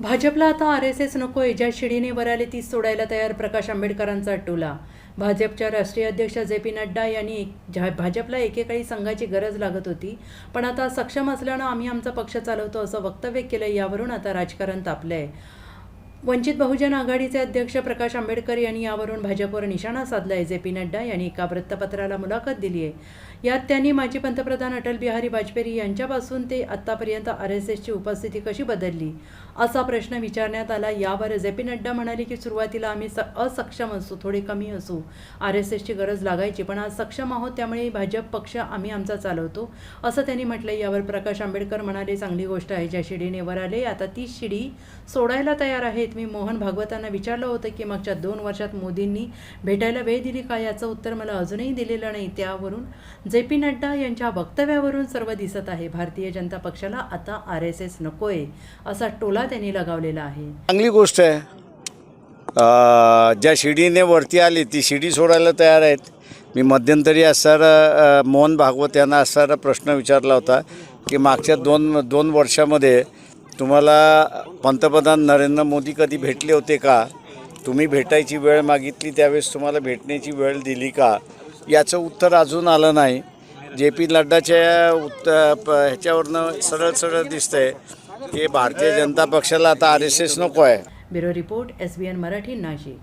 भाजपला आता R S S नकोय ज्या शिडीने वर तीच सोडायला तयार प्रकाश आंबेडकरांचा टोला. भाजपच्या राष्ट्रीय अध्यक्ष जे पी नड्डा यांनी झा- भाजपला एकेकाळी संघाची गरज लागत होती पण आता सक्षम असल्यानं आम्ही आमचा पक्ष चालवतो असं वक्तव्य केलं यावरून आता राजकारण तापलंय. वंचित बहुजन आघाडीचे अध्यक्ष प्रकाश आंबेडकर यांनी यावरून भाजपवर निशाणा साधलाय जे पी नड्डा यांनी एका वृत्तपत्राला मुलाखत दिली आहे. यात त्यांनी माजी पंतप्रधान अटल बिहारी वाजपेयी यांच्यापासून ते आत्तापर्यंत आर एस एसची उपस्थिती कशी बदलली असा प्रश्न विचारण्यात आला. यावर जे पी नड्डा म्हणाले की सुरुवातीला आम्ही स असक्षम असू थोडे कमी असू आर एस एसची गरज लागायची पण आज सक्षम आहोत त्यामुळे भाजप पक्ष आम्ही आमचा चालवतो असं त्यांनी म्हटलं यावर प्रकाश आंबेडकर म्हणाले चांगली गोष्ट आहे ज्या शिडीने वर आले आता ती शिडी सोडायला तयार आहेत मी मोहन भागवतांना विचारलं होतं की मागच्या दोन वर्षात मोदींनी भेटायला वेळ दिली का याचं उत्तर मला अजूनही दिलेलं नाही. त्यावरून जे पी नड्डा यांच्या वक्तव्यावरून सर्व दिसत आहे. भारतीय जनता पक्षाला आता आर एस एस नकोय असा टोला त्यांनी लगावलेला आहे. चांगली गोष्ट आहे. ज्या शिडीने वरती आली ती शिडी सोडायला तयार आहेत. मी मध्यंतरी असणारा मोहन भागवत यांना असणारा प्रश्न विचारला होता की मागच्या दोन दोन वर्षामध्ये तुम्हाला पंतप्रधान नरेंद्र मोदी कधी भेटले होते का? तुम्ही भेटायची वेळ मागितली त्यावेळेस तुम्हाला भेटण्याची वेळ दिली का? याचं उत्तर अजून आलं नाही. जे पी नड्डाच्या उत्त प ह्याच्यावरनं सरळ सरळ दिसतंय की भारतीय जनता पक्षाला आता आर एस एस नको आहे. Bureau report S B N Marathi Nashik.